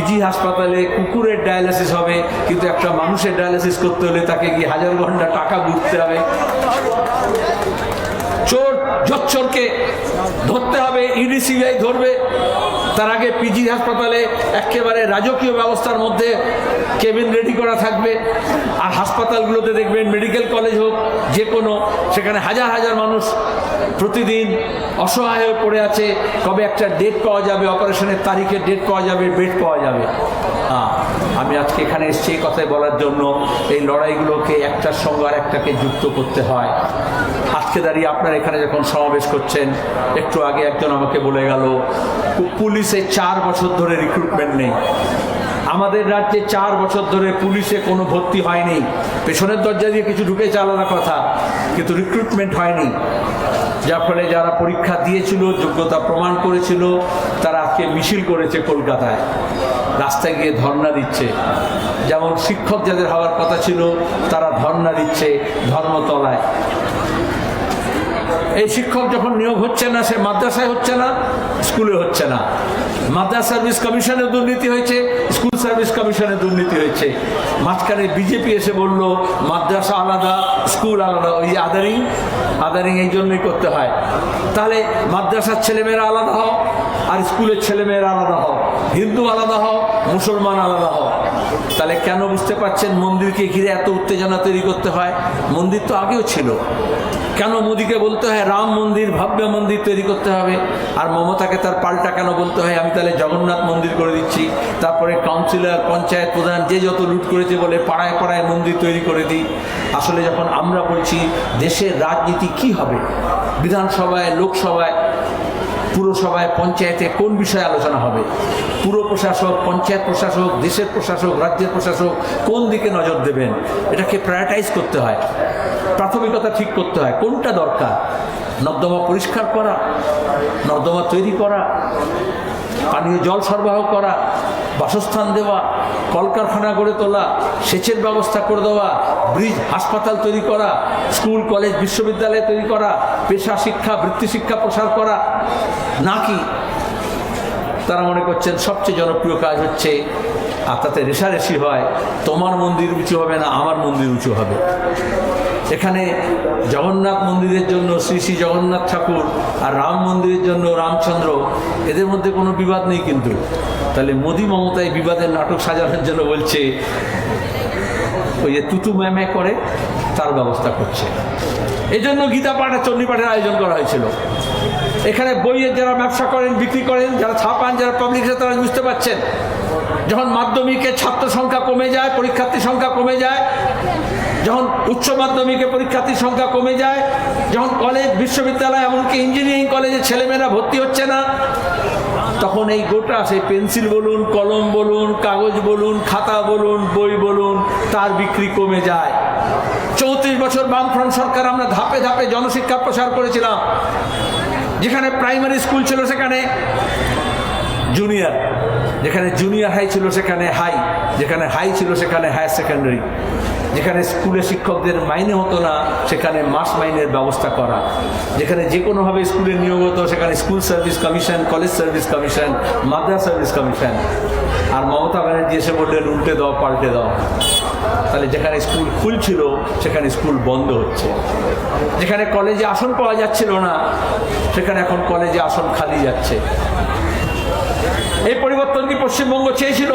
PG হাসপাতালে কুকুরের dialysis হবে, কিন্তু একটা মানুষের ডায়ালিসিস করতে হলে তাকে কি হাজার ঘণ্টা টাকা ঘুরতে হবে। চোর জচ্চরকে ধরতে হবে, ইডি, সিবিআই ধরবে। তার আগে পিজি হাসপাতালে একেবারে রাজকীয় ব্যবস্থার মধ্যে কেবিন রেডি করা থাকবে। আর হাসপাতালগুলোতে দেখবেন মেডিকেল কলেজ হোক, যে কোনো, সেখানে হাজার হাজার মানুষ প্রতিদিন অসহায় হয়ে পড়ে আছে। কবে একটা ডেট পাওয়া যাবে অপারেশনের তারিখের ডেট পাওয়া যাবে বেড পাওয়া যাবে। আমি আজকে এখানে এসেছি এই কথাই বলার জন্য। এই লড়াইগুলোকে একটার সঙ্গে আর একটাকে যুক্ত করতে হয়। আজকে দাঁড়িয়ে আপনারা এখানে যখন সমাবেশ করছেন, একটু আগে একজন আমাকে বলে গেল পুলিশে চার বছর ধরে রিক্রুটমেন্ট নেই। আমাদের রাজ্যে চার বছর ধরে পুলিশে কোনো ভর্তি হয়নি। পেছনের দরজা দিয়ে কিছু ঢুকে চালানোর কথা, কিন্তু রিক্রুটমেন্ট হয়নি। যার ফলে যারা পরীক্ষা দিয়েছিল, যোগ্যতা প্রমাণ করেছিল, তারা আজকে মিছিল করেছে কলকাতায়। রাস্তায় গিয়ে ধর্ণা দিচ্ছে। যেমন শিক্ষক যাদের হওয়ার কথা ছিল, তারা ধর্ণা দিচ্ছে ধর্মতলায়। এই শিক্ষক যখন নিয়োগ হচ্ছে না, সে মাদ্রাসায় হচ্ছে না, স্কুলে হচ্ছে না। মাদ্রাসা সার্ভিস কমিশনে দুর্নীতি হয়েছে, স্কুল সার্ভিস কমিশনে দুর্নীতি হয়েছে। মাঝখানে বিজেপি এসে বলল, মাদ্রাসা আলাদা, স্কুল আলাদা। ওই আদারিং আদারিং এই জন্যই করতে হয়। তাহলে মাদ্রাসার ছেলেমেয়েরা আলাদা হও, আর স্কুলের ছেলেমেয়েরা আলাদা হও। হিন্দু আলাদা হও, মুসলমান আলাদা হও। তাহলে কেন বুঝতে পারছেন মন্দিরকে ঘিরে এত উত্তেজনা তৈরি করতে হয়? মন্দির তো আগেও ছিল। কেন মোদিকে বলতে হয় রাম মন্দির, ভব্য মন্দির তৈরি করতে হবে? আর মমতাকে তার পাল্টা কেন বলতে হয়? আমি তাহলে জগন্নাথ মন্দির করে দিচ্ছি। তারপরে কাউন্সিলর পঞ্চায়েত প্রধান যে যত লুট করেছে বলে পাড়ায় পাড়ায় মন্দির তৈরি করে দিই। আসলে যখন আমরা বলছি দেশের রাজনীতি কি হবে? বিধানসভায়, লোকসভায় পুরসভায়, পঞ্চায়েতে কোন বিষয়ে আলোচনা হবে? পুর প্রশাসক, পঞ্চায়েত প্রশাসক, দেশের প্রশাসক, রাজ্যের প্রশাসক, কোন দিকে নজর দেবেন? এটাকে প্রায়োরিটাইজ করতে হয়। প্রাথমিকতা ঠিক করতে হয়। কোনটা দরকার? নর্দমা পরিষ্কার করা, নর্দমা তৈরি করা, পানীয় জল সরবরাহ করা বাসস্থান দেওয়া, কলকারখানা গড়ে তোলা, সেচের ব্যবস্থা করে দেওয়া, ব্রিজ হাসপাতাল তৈরি করা, স্কুল, কলেজ, বিশ্ববিদ্যালয় তৈরি করা, পেশা শিক্ষা, বৃত্তি শিক্ষা প্রসার করা, নাকি তারা মনে করছেন সবচেয়ে জনপ্রিয় কাজ হচ্ছে, আর তাতে রেশারেশি হয়, তোমার মন্দির উঁচু হবে না, আমার মন্দির উঁচু হবে। এখানে জগন্নাথ মন্দিরের জন্য, শ্রী শ্রী জগন্নাথ ঠাকুর আর রাম মন্দিরের জন্য রামচন্দ্র, এদের মধ্যে কোনো বিবাদ নেই কিন্তু। তাহলে মোদি মমতা এই বিবাদের নাটক সাজানোর জন্য বলছে, ওই যে তুতু ম্যামে করে তার ব্যবস্থা করছে। এই জন্য গীতা পাঠ আর চণ্ডী পাঠের আয়োজন করা হয়েছিল। এখানে বইয়ের যারা ব্যবসা করেন, বিক্রি করেন, যারা ছাপান যারা পাবলিক তারা বুঝতে পারছেন। যখন মাধ্যমিকের ছাত্র সংখ্যা কমে যায়, পরীক্ষার্থীর সংখ্যা কমে যায় যখন উচ্চ মাধ্যমিকে পরীক্ষার্থীর সংখ্যা কমে যায়, যখন কলেজ বিশ্ববিদ্যালয়, এমনকি ইঞ্জিনিয়ারিং কলেজে ছেলেমেয়েরা ভর্তি হচ্ছে না, তখন এই গোটা সেই পেন্সিল বলুন, কলম বলুন, কাগজ বলুন, খাতা বলুন, বই বলুন, তার বিক্রি কমে যায়। চৌত্রিশ বছর বামফ্রন্ট সরকার আমরা ধাপে ধাপে জনশিক্ষা প্রসার করেছিলাম। যেখানে প্রাইমারি স্কুল ছিল সেখানে জুনিয়র যেখানে জুনিয়র হাই ছিল সেখানে হাই যেখানে হাই ছিল সেখানে হায়ার সেকেন্ডারি যেখানে স্কুলে শিক্ষকদের মাইনে হতো না, সেখানে মাস মাইনের ব্যবস্থা করা। যেখানে যে কোনোভাবে স্কুলে নিয়োগ হতো, সেখানে school service commission, college service commission, Madras service commission. আর মমতা ব্যানার্জি এসে বললেন, উল্টে দাও, পাল্টে দাও। তাহলে যেখানে স্কুল খুলছিল সেখানে স্কুল বন্ধ হচ্ছে। যেখানে কলেজে আসন পাওয়া যাচ্ছিল না, সেখানে এখন কলেজে আসন খালি যাচ্ছে। এই পরিবর্তন কি পশ্চিমবঙ্গ চেয়েছিল?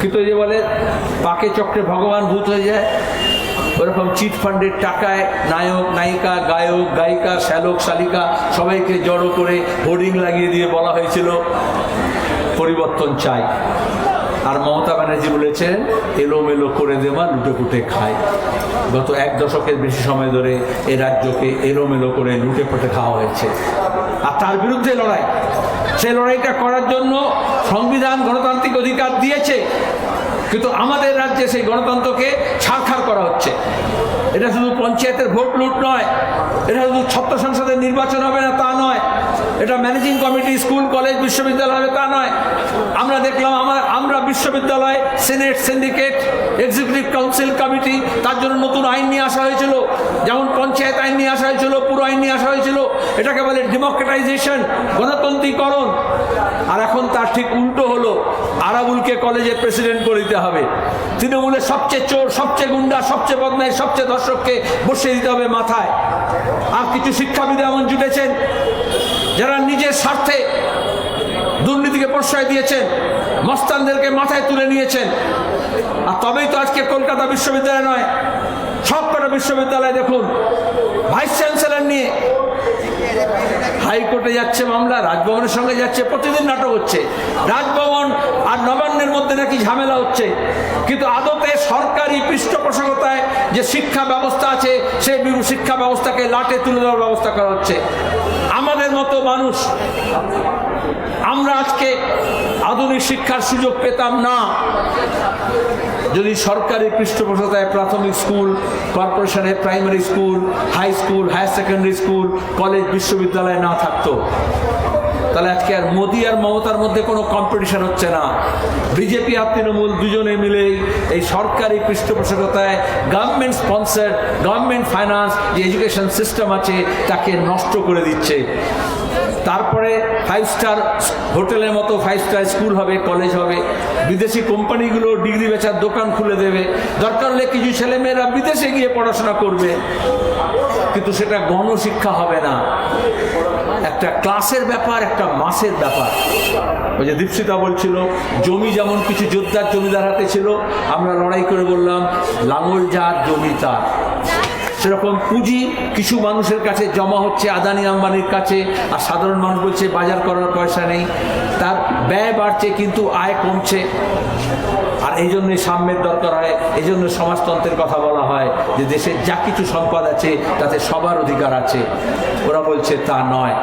কিন্তু যে বলে পাকে চক্রে ভগবান ভূত হয়ে যায়, ওরকম চিট ফান্ডের টাকায় নায়ক, নায়িকা, গায়ক, গায়িকা, শ্যালক, শালিকা সবাইকে জড়ো করে হোর্ডিং লাগিয়ে দিয়ে বলা হয়েছিল, পরিবর্তন চাই। আর মমতা ব্যানার্জি বলেছেন, এলোমেলো করে দেওয়া লুটে পুটে খায়। গত এক দশকের বেশি সময় ধরে এ রাজ্যকে এলোমেলো করে লুটে পুটে খাওয়া হয়েছে। আর তার বিরুদ্ধে লড়াই। সেই লড়াইটা করার জন্য সংবিধান গণতান্ত্রিক অধিকার দিয়েছে। কিন্তু আমাদের রাজ্যে সেই গণতন্ত্রকে ছাড়খাড় করা হচ্ছে। এটা শুধু পঞ্চায়েতের ভোট লুট নয়, এটা শুধু ছত্র সংসদের নির্বাচন হবে না তা নয় এটা ম্যানেজিং কমিটি স্কুল কলেজ বিশ্ববিদ্যালয়, তা নয়। আমরা দেখলাম আমার, আমরা বিশ্ববিদ্যালয় senate syndicate executive council committee তার জন্য নতুন আইন নিয়ে আসা হয়েছিল। যেমন পঞ্চায়েত আইন নিয়ে আসা হয়েছিল, পুরো আইন নিয়ে আসা হয়েছিল। এটাকে বলে ডেমোক্রেটাইজেশন গণতন্ত্রীকরণ। আর এখন তার ঠিক উল্টো হলো, আরাবুলকে কলেজের প্রেসিডেন্ট করে দিতে হবে। তৃণমূলের সবচেয়ে চোর, সবচেয়ে গুন্ডা, সবচেয়ে বদমাই সবচেয়ে দর্শককে বসিয়ে দিতে হবে মাথায়। আর কিছু শিক্ষাবিদ এমন জুটেছেন যারা নিজের স্বার্থে দুর্নীতিকে প্রশ্রয় দিয়েছেন, মস্তানদেরকে মাথায় তুলে নিয়েছেন, আর তবেই তো আজকে কলকাতা বিশ্ববিদ্যালয় নয়, সবকটা বিশ্ববিদ্যালয় দেখুন, ভাইস চ্যান্সেলার নিয়ে হাইকোর্টে যাচ্ছে মামলা, রাজভবনের সঙ্গে যাচ্ছে, প্রতিদিন নাটক হচ্ছে, রাজভবন মধ্যে নাকি ঝামেলা হচ্ছে। কিন্তু আদতে সরকারি পৃষ্ঠপোষকতায় যে শিক্ষা ব্যবস্থা আছে সেই শিক্ষা ব্যবস্থাকে লাটে তুলে দেওয়ার ব্যবস্থা করা হচ্ছে। আমাদের মতো মানুষ, আমরা আজকে আধুনিক শিক্ষার সুযোগ পেতাম না। যদি সরকারি পৃষ্ঠপোষকতায় প্রাথমিক স্কুল কর্পোরেশনের primary school, high school, higher secondary school, college, বিশ্ববিদ্যালয় না থাকতো তাহলে আজকে আর মোদী আর মমতার মধ্যে কোনো কম্পিটিশন হচ্ছে না। বিজেপি আর তৃণমূল দুজনে মিলেই এই সরকারি পৃষ্ঠপোষকতায় গভর্নমেন্ট স্পন্সার গভর্নমেন্ট ফাইন্যান্স যে এডুকেশন সিস্টেম আছে, তাকে নষ্ট করে দিচ্ছে। তারপরে ফাইভ স্টার হোটেলের মতো ফাইভ স্টার স্কুল হবে কলেজ হবে। বিদেশি কোম্পানিগুলো ডিগ্রি বেচার দোকান খুলে দেবে। দরকার হলে কিছু ছেলেমেয়েরা বিদেশে গিয়ে পড়াশোনা করবে। কিন্তু সেটা গণশিক্ষা হবে না। একটা ক্লাসের ব্যাপার, একটা মাসের ব্যাপার। ওই যে দীপশিতা বলছিল, জমি যেমন কিছু যোদ্ধার জমিদার হাতে ছিল, আমরা লড়াই করে বললাম, লাঙল যার জমি তার। সেরকম পুঁজি কিছু মানুষের কাছে জমা হচ্ছে, আদানি আম্বানির কাছে, আর সাধারণ মানুষ বলছে বাজার করার পয়সা নেই। তার ব্যয় বাড়ছে কিন্তু আয় কমছে। আর এই জন্যই সাম্যের দরকার হয়, এই জন্য সমাজতন্ত্রের কথা বলা হয় যে দেশের যা কিছু সম্পদ আছে, তাতে সবার অধিকার আছে। ওরা বলছে তা নয়।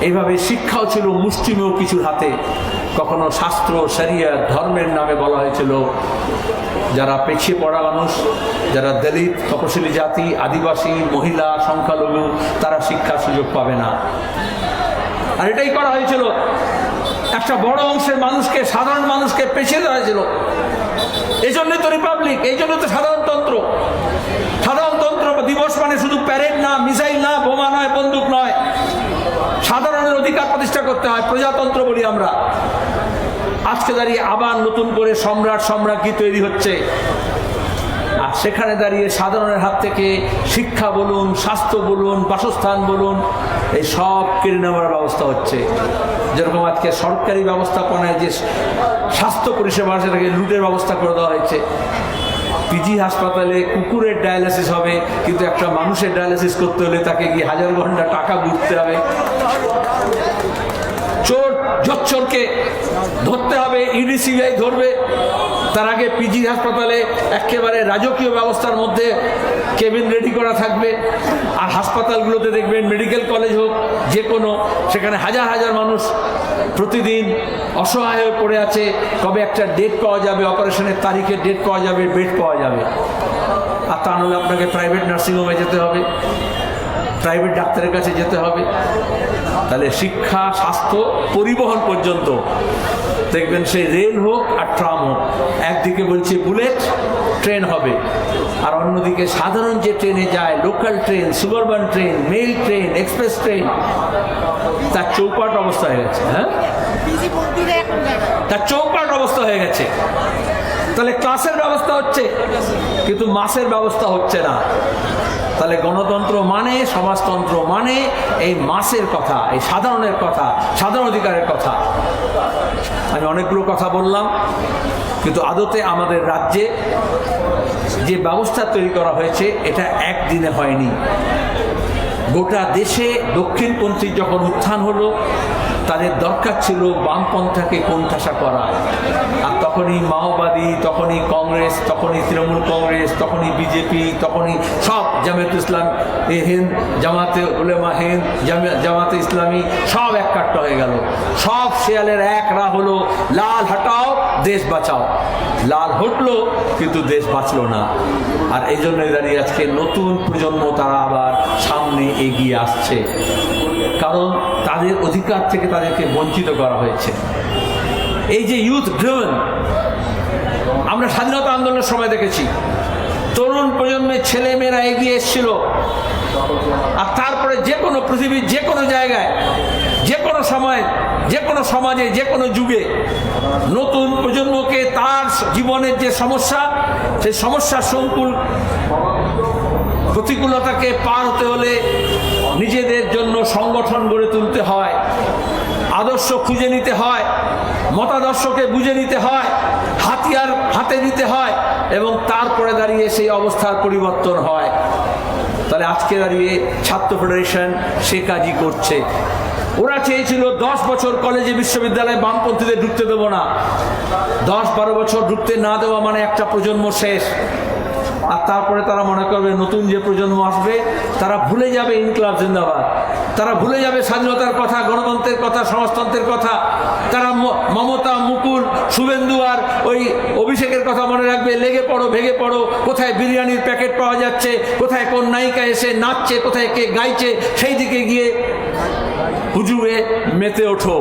এইভাবে শিক্ষাও ছিল মুষ্টিমেয় কিছুর হাতে। কখনো শাস্ত্র, শরিয়া, ধর্মের নামে বলা হয়েছিল, যারা পেছিয়ে পড়া মানুষ, যারা দলিত, তপশিলি জাতি, আদিবাসী, মহিলা, সংখ্যালঘু, তারা শিক্ষার সুযোগ পাবে না। আর এটাই করা হয়েছিল। একটা বড় অংশের মানুষকে, সাধারণ মানুষকে পেছিয়ে দেওয়া হয়েছিল। এই জন্যই তো রিপাবলিক এই জন্য তো সাধারণতন্ত্র সাধারণতন্ত্র দিবস মানে শুধু প্যারেড না, মিসাইল না, বোমা নয়, বন্দুক নয়। সাধারণের অধিকার প্রতিষ্ঠা করতে হয়, প্রজাতন্ত্র বলি আমরা। আজকে দাঁড়িয়ে আবার নতুন করে সম্রাট সম্রাজ্ঞী তৈরি হচ্ছে। আর সেখানে দাঁড়িয়ে সাধারণের হাত থেকে শিক্ষা বলুন, স্বাস্থ্য বলুন, বাসস্থান বলুন, এই সব কেড়ে নেওয়ার ব্যবস্থা হচ্ছে। যেরকম আজকে সরকারি ব্যবস্থাপনায় যে স্বাস্থ্য পরিষেবা সেটাকে লুটের ব্যবস্থা করে দেওয়া হয়েছে। পিজি হাসপাতালে কুকুরের ডায়ালিসিস হবে, কিন্তু একটা মানুষের ডায়ালিসিস করতে হলে তাকে গিয়ে হাজার ঘণ্টা টাকা ঘুরতে হবে। চোর জচ্চরকে ধরতে হবে, ইডি, সিবিআই ধরবে। তার আগে পিজি হাসপাতালে একেবারে রাজকীয় ব্যবস্থার মধ্যে কেবিন রেডি করা থাকবে। আর হাসপাতালগুলোতে দেখবেন মেডিকেল কলেজ হোক, যে কোনো, সেখানে হাজার হাজার মানুষ প্রতিদিন অসহায় হয়ে পড়ে আছে, কবে একটা ডেট পাওয়া যাবে অপারেশনের তারিখের ডেট পাওয়া যাবে বেড পাওয়া যাবে। আর তা নাহলে আপনাকে প্রাইভেট নার্সিংহোমে যেতে হবে প্রাইভেট ডাক্তারের কাছে যেতে হবে। তাহলে শিক্ষা, স্বাস্থ্য পরিবহন পর্যন্ত। দেখবেন সেই রেল হোক আর ট্রাম হোক। একদিকে বলছে বুলেট ট্রেন হবে। আর অন্যদিকে সাধারণ যে ট্রেনে যায় local train suburban train mail train express train তার চৌপাট অবস্থা হয়ে গেছে হ্যাঁ? তার চৌপাট অবস্থা হয়ে গেছে। তাহলে ক্লাসের ব্যবস্থা হচ্ছে। কিন্তু মাসের ব্যবস্থা হচ্ছে না। তাহলে গণতন্ত্র মানে সমাজতন্ত্র মানে এই মাসের কথা, এই সাধারণের কথা, সাধারণ অধিকারের কথা। আমি অনেকগুলো কথা বললাম, কিন্তু আদতে আমাদের রাজ্যে যে ব্যবস্থা তৈরি করা হয়েছে, এটা একদিনে হয়নি। গোটা দেশে দক্ষিণপন্থী যখন উত্থান হলো, তাদের দরকার ছিল বামপন্থাকে কোণঠাসা করা। তখনই মাওবাদী, তখনই কংগ্রেস, তখনই তৃণমূল কংগ্রেস, তখনই বিজেপি, তখনই সব জামায়াত ইসলাম এ হিন্দ জামাতে উলেমা হিন্দ, জামা- জামাতে ইসলামী সব এক কাট্টা হয়ে গেল। সব শেয়ালের এক রা হলো, লাল হটাও, দেশ বাঁচাও। লাল হটলো, কিন্তু দেশ বাঁচলো না। আর এই জন্যই দাঁড়িয়ে আজকে নতুন প্রজন্ম তারা আবার সামনে এগিয়ে আসছে। কারণ তাদের অধিকার থেকে তাদেরকে বঞ্চিত করা হয়েছে। এই যে ইউথ ড্রিভেন আমরা স্বাধীনতা আন্দোলনের সময় দেখেছি। তরুণ প্রজন্মের ছেলে মেয়েরা এগিয়ে এসেছিল। আর তারপরে যে কোনো পৃথিবীর যে কোনো জায়গায়, যে কোনো সময়, যে কোনো সমাজে, যে কোনো যুগে নতুন প্রজন্মকে তার জীবনের যে সমস্যা, সেই সমস্যার সংকুল প্রতিকূলতাকে পার হতে হলে নিজেদের জন্য সংগঠন গড়ে তুলতে হয়। আদর্শ খুঁজে নিতে হয়। মতাদর্শকে বুঝে নিতে হয়, হাতিয়ার হাতে নিতে হয় এবং তারপরে দাঁড়িয়ে সেই অবস্থার পরিবর্তন হয়। তাহলে আজকে দাঁড়িয়ে ছাত্র ফেডারেশন সে কাজই করছে। ওরা চেয়েছিল দশ বছর কলেজে বিশ্ববিদ্যালয়ে বামপন্থীদের ঢুকতে দেবো না। দশ বারো বছর ঢুকতে না দেওয়া মানে একটা প্রজন্ম শেষ। আর তারপরে তারা মনে করবে নতুন যে প্রজন্ম আসবে, তারা ভুলে যাবে ইনকলাব জিন্দাবাদ। তারা ভুলে যাবে স্বাধীনতার কথা, গণতন্ত্রের কথা, সমাজতন্ত্রের কথা। তারা মমতা, মুকুল, শুভেন্দু আর ওই অভিষেকের কথা মনে রাখবে, লেগে পড়ো ভেঙে পড়ো, কোথায় বিরিয়ানির প্যাকেট পাওয়া যাচ্ছে, কোথায় কোন নায়িকা এসে নাচছে, কোথায় কে গাইছে, সেই দিকে গিয়ে হুজুরে মেতে ওঠো।